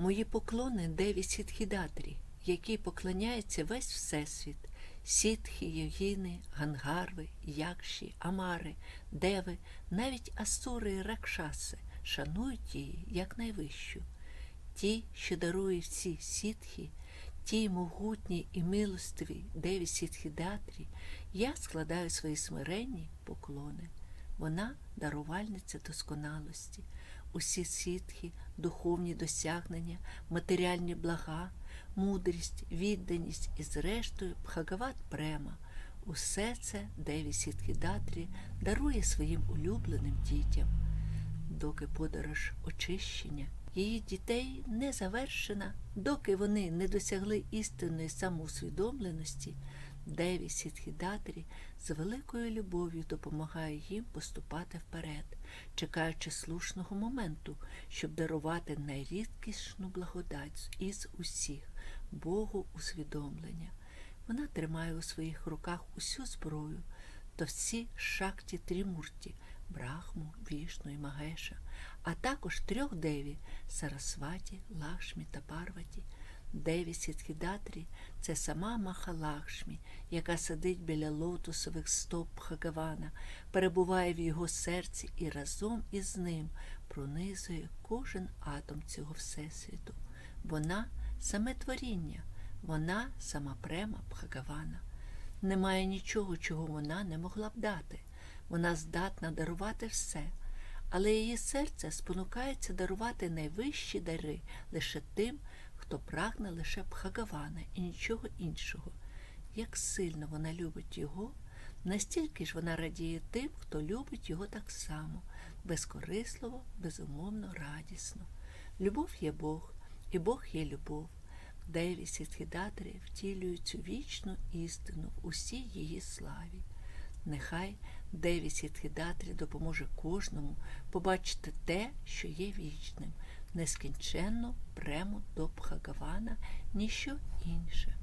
Мої поклони Деві Сітхідатрі, якій поклоняється весь Всесвіт. Сітхи, йогіни, гангарви, якші, амари, деви, навіть асури і ракшаси шанують її як найвищу. Ті, що дарують всі сітхи, ті могутні і милостиві деві сітхідатрі, я складаю свої смиренні поклони. Вона дарувальниця досконалості. Усі сітхи, духовні досягнення, матеріальні блага, мудрість, відданість і, зрештою, Бхагават Према. Усе це Деві Сітхідатрі дарує своїм улюбленим дітям. Доки подорож очищення її дітей не завершена, доки вони не досягли істинної самоусвідомленості, Деві Сітхідатрі з великою любов'ю допомагає їм поступати вперед, чекаючи слушного моменту, щоб дарувати найрідкісну благодать із усіх Богу усвідомлення. Вона тримає у своїх руках усю зброю, то всі шакті трімурті, Брахму, Вішну і Магеша, а також трьох деві Сарасваті, Лакшмі та Парваті. Деві Сітхідатрі – це сама Махалакшмі, яка сидить біля лотосових стоп Бхагавана, перебуває в його серці і разом із ним пронизує кожен атом цього всесвіту. Вона саме творіння, вона сама према Бхагавана. Немає нічого, чого вона не могла б дати. Вона здатна дарувати все, але її серце спонукається дарувати найвищі дари лише тим, хто прагне лише Бхагавана і нічого іншого. Як сильно вона любить його, настільки ж вона радіє тим, хто любить його так само, безкорисливо, безумовно, радісно. Любов є Бог, і Бог є любов. Деві Сітхідатрі втілюють цю вічну істину в усій її славі. Нехай Деві Сітхідатрі допоможе кожному побачити те, що є вічним, нескінченну прему до Бхагавана, ніщо інше.